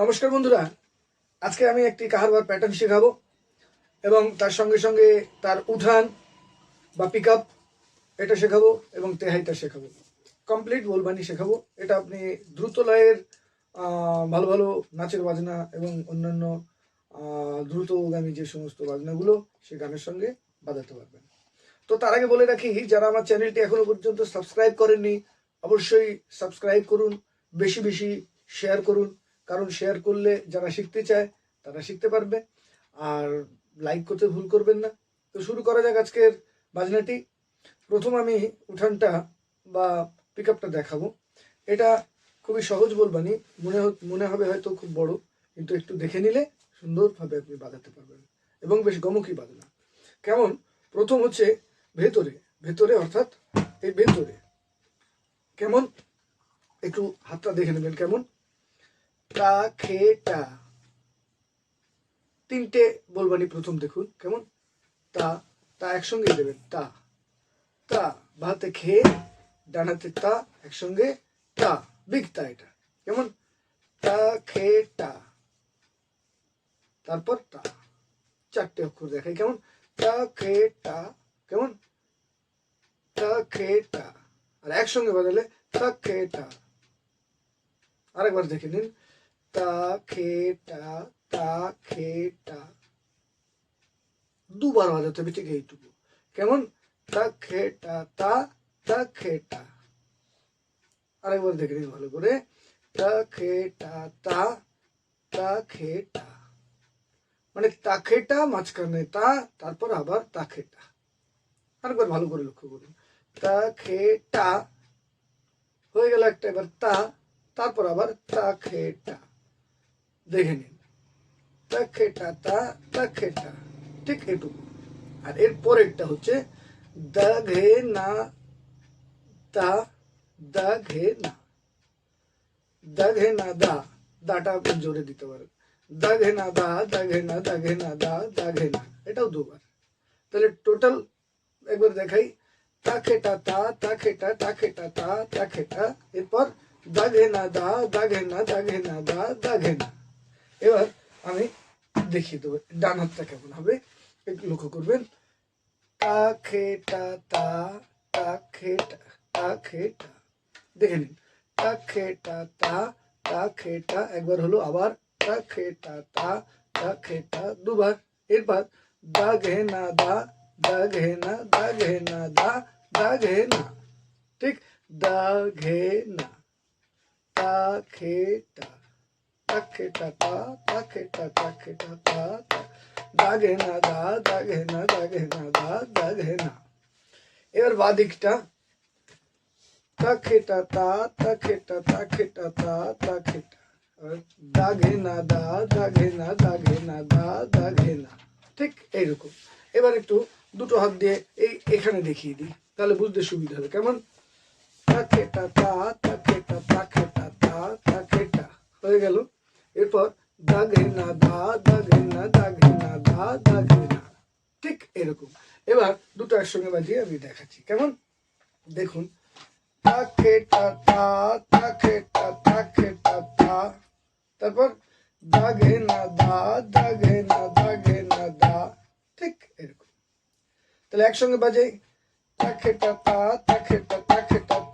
নমস্কার বন্ধুরা। আজকে আমি একটি কাহারবার প্যাটার্ন শেখাবো এবং তার সঙ্গে সঙ্গে তার উঠান বা পিক এটা শেখাবো এবং তেহাইটা শেখাবো। কমপ্লিট বলবানি শেখাবো। এটা আপনি দ্রুত লয়ের ভালো ভালো নাচের বাজনা এবং অন্যান্য দ্রুতগামী যে সমস্ত বাজনাগুলো সে গানের সঙ্গে বাজাতে পারবেন। তো তার আগে বলে রাখি, যারা আমার চ্যানেলটি এখনও পর্যন্ত সাবস্ক্রাইব করেননি, অবশ্যই সাবস্ক্রাইব করুন, বেশি বেশি শেয়ার করুন। কারণ শেয়ার করলে যারা শিখতে চায়, তারা শিখতে পারবে। আর লাইক করতে ভুল করবেন না। তো শুরু করা যাক আজকের বাজনাটি। প্রথম আমি উঠানটা বা পিক আপটা দেখাবো। এটা খুবই সহজ বলবানি। মনে মনে হবে হয়তো খুব বড়, কিন্তু একটু দেখে নিলে সুন্দরভাবে আপনি বাজাতে পারবেন। এবং বেশ গমকি বাজনা। কেমন? প্রথম হচ্ছে ভেতরে। ভেতরে অর্থাৎ এই ভেতরে। কেমন? একটু হাতটা দেখে নেবেন কেমন? টা, খে, টা। তিনটে বলবানি প্রথম দেখুন, কেমন? তা তা একসঙ্গে দেবেন তা তা, ভাতে খে, ডানাতে তা, একসঙ্গে টা। বিগ তা এটা, কেমন? টা, খে, টা। তারপর টা, চারটে অক্ষর দেখাই, কেমন? টা, খে, টা, কেমন? টা, খে, টা। আর একসঙ্গে বাজালে তা, খে, টা। আরেকবার দেখে নিন তা খে টা তা খে টা দুবার বাজাতে হবে ঠিক এইটুকু কেমন তা খে টা তা তা খে টা আরেকবার দেখে নিন ভালো করে তা খে টা তা তা খে মানে তাখেটা মাঝখানে তা তারপর আবার তাখেটা আরেকবার ভালো করে লক্ষ্য করুন তা খে হয়ে গেল একটা এবার তা তারপর আবার তা খেটা দেখে নিন। তা খেটা তা তা খেটা ঠিক এটুকু আর এর পরেরটা হচ্ছে দা ঘে না তা দা ঘে না। দা ঘে না দা, দাটা আপনি জোরে দিতে পারেন। দা ঘে না দা দা ঘে না দা ঘে না দা দা ঘে না। এটাও দুবার। তাহলে টোটাল একবার দেখাই। তা খেটা তা তা খেটা তা খেটা তা তা খেটা এরপর দা ঘে না দা দা ঘে না দা ঘে না দা দা ঘে না। এবার আমি দেখিয়ে দেবো, ডান হাতটা কেমন হবে, একটু লক্ষ্য করবেন। তা খেটা তা তা খেটা তা খেটা দেখে নিন। তা খেটা তা তা খেটা একবার হলো আবার। তা খেটা তা তা খেটা দুবার, এরপর দা ঘে না দা দা ঘে না দা ঘে না দা দা ঘে না ঠিক দা ঘে না তা খেটা খেটা তা তা খেটা তা খেটা তা তা দা ঘে না দা দা না দা না দা দা না এবার বাদিকটা তা খেটা তা তা খেটা তা খেটা তা তা খেটা আর দা ঘে না দা দা না দা না দা দা না ঠিক এইরকম এবার একটু দুটো হাত দিয়ে এই এখানে দেখিয়ে দিই তাহলে বুঝতে সুবিধা হবে কেমন তা খেটা তা তা খেটা তা খেটা তা তা খেটা হয়ে গেল এরপর দা না দা দা ঘে না দা ঘে না না ঠিক এরকম। এবার দুটো একসঙ্গে বাজিয়ে আমি দেখাচ্ছি। কেমন? দেখুন। তা খেটা তা তা খেটা তা খেটা তা তারপর দা না দা দা ঘে না দা। না দা ঠিক এরকম। তাহলে একসঙ্গে বাজে তাকে তা তা খেটা তা খেটা তা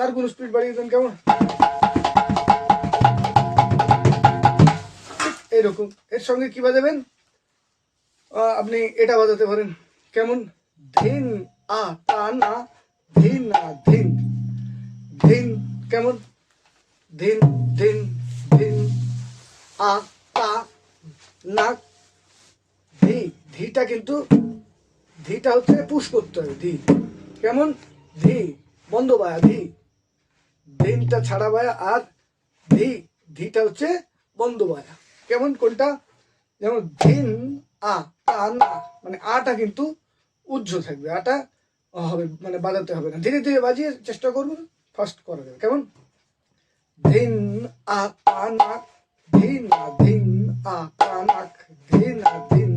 চার গুণ স্পিড বাড়িয়ে দেন কেমন? ঠিক এইরকম। এর সঙ্গে কি বাজাবেন? আপনি এটা বাজাতে পারেন। কেমন? ধিন, আ, তা, না। ধিন আ ধিন। ধিন কেমন? ধিন ধিন ধিন। আ, তা, না। ধি, ধিটা কিন্তু, ধিটা হচ্ছে পুশ করতে হবে, ধি। কেমন? ধি, বন্ধ বায়া, ধি। ধিনটা ছাড়া বায়া আর ধি ধিটা হচ্ছে বন্ধ বায়া কেমন কোনটা? যেমন ধিন আ না মানে আটা কিন্তু উজ্জ্ব থাকবে, আটা হবে মানে বাজাতে হবে না। ধীরে ধীরে বাজিয়ে চেষ্টা করবেন ফার্স্ট করা যাবে। কেমন? ধিন আ, তা নাক ধিন আ ধিন আ, তা নাক ধিন আ ধিন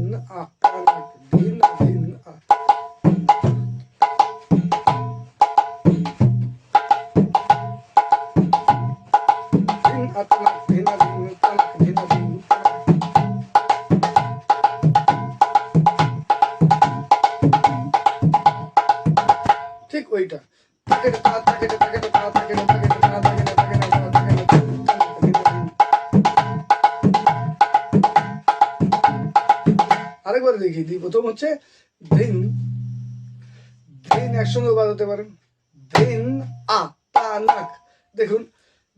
আরেকবার দেখিয়ে দিই প্রথম হচ্ছে দিন দিন একসঙ্গে বাজাতে পারেন দিন আ তা নাক দেখুন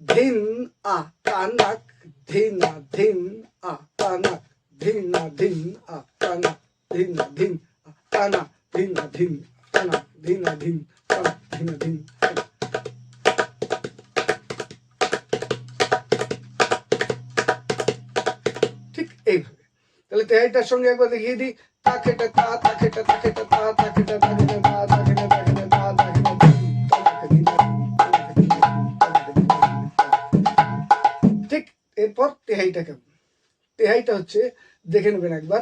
ধিন আ তা নাক ধিন আ ধিন আ তা নাক ধিন আ ধিন আ তা নাক ধিন আ ধিন আ তা নাক ধিন আ ধিন তা নাক ধিন আ ধিন তা নাক ধিন আ ধিন তাহলে তেহাইটার সঙ্গে একবার দেখিয়ে দিই। তা খেটা তা তা খেটা তা খেটা তা তা খেটা তা খেটা তা তা তা তা তা তা তা। ঠিক এরপর তেহাইটা কেমন? তেহাইটা হচ্ছে, দেখে নেবেন একবার,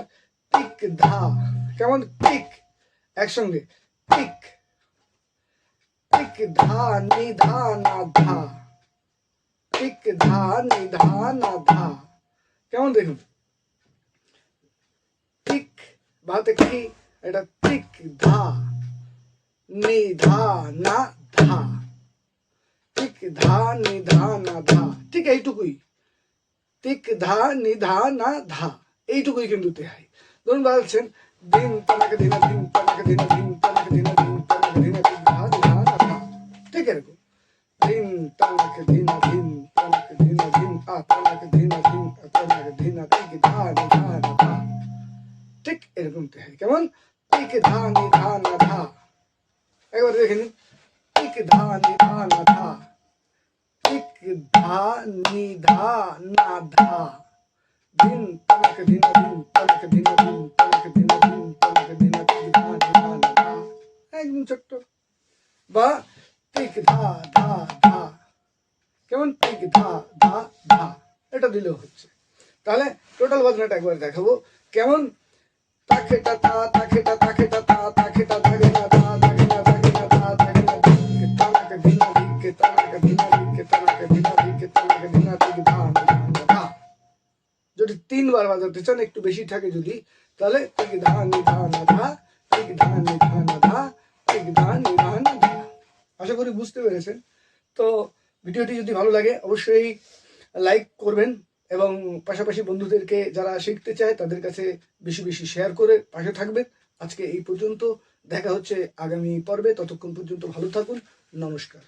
টিক ধা। কেমন? টিক। একসঙ্গে। টিক। টিক ধা, নি ধা, না ধা। টিক ধা, নি ধা, না ধা। কেমন দেখুন? বাতে কি? এটা তিক ধা নিধা না ধা। তিক ধা নিধা না ধা। ঠিক এইটুকুই। তিক ধা, নি ধা, না ধা। এইটুকুই কিন্তু তেহাই। ধরুন বলছেন, দিন তানাকে দিন দিন তানাকে দিন দিন একবার দেখে নিন। ধা। নি ধা না ধা। টিক ধা নি ধা না ধা দিন তনক দিন দিন তনক দিন দিন তনক দিন দিন তনক দিন টিক ধা ছোট্ট। বা টিক ধা ধা ধা। কেমন? টিক ধা ধা ধা। এটা দিলেও হচ্ছে। তাহলে টোটাল বাজনাটা একবার দেখাবো। কেমন? তাকেটা তা তাকেটা তাকেটা তা তাকেটা যদি তিনবার বাজাতে চান, একটু বেশি থাকে যদি, তাহলে নি না আশা করি বুঝতে পেরেছেন। তো ভিডিওটি যদি ভালো লাগে, অবশ্যই লাইক করবেন এবং পাশাপাশি বন্ধুদেরকে যারা শিখতে চায়, তাদের কাছে বেশি বেশি শেয়ার করে পাশে থাকবেন। আজকে এই পর্যন্ত। দেখা হচ্ছে আগামী পর্বে। ততক্ষণ পর্যন্ত ভালো থাকুন। নমস্কার।